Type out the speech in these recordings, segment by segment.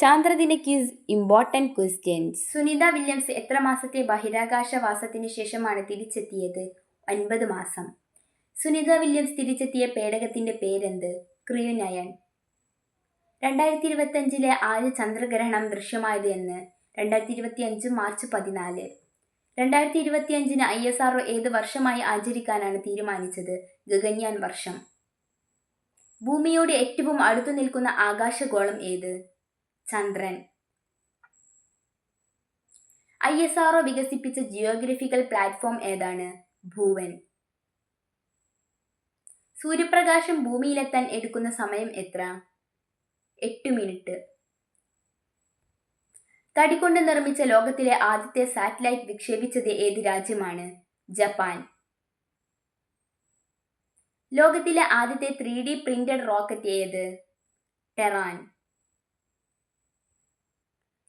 ചാന്ദ്രദിന quiz important questions Sunita Williams എത്ര മാസത്തെ ബഹിരാകാശവാസത്തിന് ശേഷമാണ് തിരിച്ചെത്തിയത്? ഒൻപത് മാസം. സുനിത വില്യംസ് തിരിച്ചെത്തിയ പേടകത്തിന്റെ പേരെന്ത്? ക്രിയുനയൻ. രണ്ടായിരത്തി ഇരുപത്തഞ്ചിലെ ആദ്യ ചന്ദ്രഗ്രഹണം ദൃശ്യമായത് എന്ന്. രണ്ടായിരത്തി ഇരുപത്തി അഞ്ച് മാർച്ച് പതിനാല്. രണ്ടായിരത്തി ഇരുപത്തി അഞ്ചിന് ഐ എസ് ആർ ഏത് വർഷമായി ആചരിക്കാനാണ് തീരുമാനിച്ചത്? ഗഗൻയാൻ വർഷം. ഭൂമിയോട് ഏറ്റവും അടുത്തു നിൽക്കുന്ന ആകാശഗോളം ഏത്? ചന്ദ്രൻ. ഐ എസ് ആർ വികസിപ്പിച്ച ജിയോഗ്രഫിക്കൽ പ്ലാറ്റ്ഫോം ഏതാണ്? ഭൂവൻ. സൂര്യപ്രകാശം ഭൂമിയിലെത്താൻ എടുക്കുന്ന സമയം എത്ര? എട്ട് മിനിറ്റ്. തടികൊണ്ട് നിർമ്മിച്ച ലോകത്തിലെ ആദ്യത്തെ സാറ്റലൈറ്റ് വിക്ഷേപിച്ചത് ഏത് രാജ്യമാണ്? ജപ്പാൻ. ലോകത്തിലെ ആദ്യത്തെ ത്രീ ഡി പ്രിന്റഡ് റോക്കറ്റ് ഏത്? ടെറാൻ.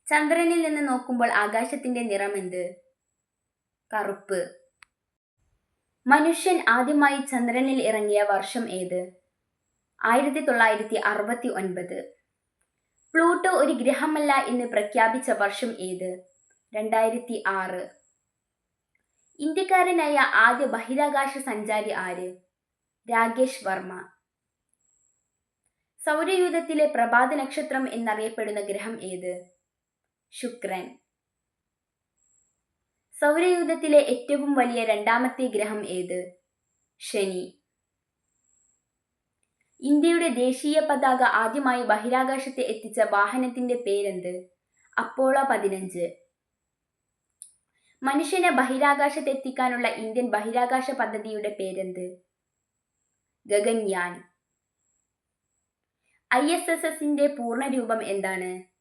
ചന്ദ്രനിൽ നിന്ന് നോക്കുമ്പോൾ ആകാശത്തിന്റെ എന്ത് കറുപ്പ്. മനുഷ്യൻ ആദ്യമായി ചന്ദ്രനിൽ ഇറങ്ങിയ വർഷം ഏത്? ആയിരത്തി തൊള്ളായിരത്തി അറുപത്തി ഒൻപത് പ്ലൂട്ടോ ഒരു ഗ്രഹമല്ല എന്ന് പ്രഖ്യാപിച്ച വർഷം ഏത്? രണ്ടായിരത്തി ആറ് ഇന്ത്യക്കാരനായ ആദ്യ ബഹിരാകാശ സഞ്ചാരി ആര്? രാകേഷ് വർമ്മ. സൗരയൂഥത്തിലെ പ്രഭാത നക്ഷത്രം എന്നറിയപ്പെടുന്ന ഗ്രഹം ഏത്? ശുക്രൻ. സൗരയൂഥത്തിലെ ഏറ്റവും വലിയ രണ്ടാമത്തെ ഗ്രഹം ഏത്? ശനി. ഇന്ത്യയുടെ ദേശീയ പതാക ആദ്യമായി ബഹിരാകാശത്ത് എത്തിച്ച വാഹനത്തിന്റെ പേരെന്ത്? അപ്പോള പതിനഞ്ച്. മനുഷ്യനെ ബഹിരാകാശത്ത് എത്തിക്കാനുള്ള ഇന്ത്യൻ ബഹിരാകാശ പദ്ധതിയുടെ പേരെന്ത്? ഗഗൻയാൻ. ഐ എസ് എസ് എസിന്റെ പൂർണരൂപം എന്താണ്?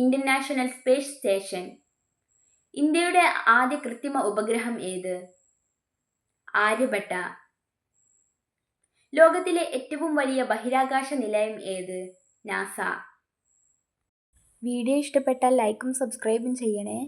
International space station. ഇന്ത്യയുടെ ആദ്യ കൃത്രിമ ഉപഗ്രഹം ഏത്? ആര്യഭട്ട. ലോകത്തിലെ ഏറ്റവും വലിയ ബഹിരാകാശ നിലയം ഏത്? നാസ. വീഡിയോ ഇഷ്ടപ്പെട്ടാൽ ലൈക്കും സബ്സ്ക്രൈബും ചെയ്യണേ.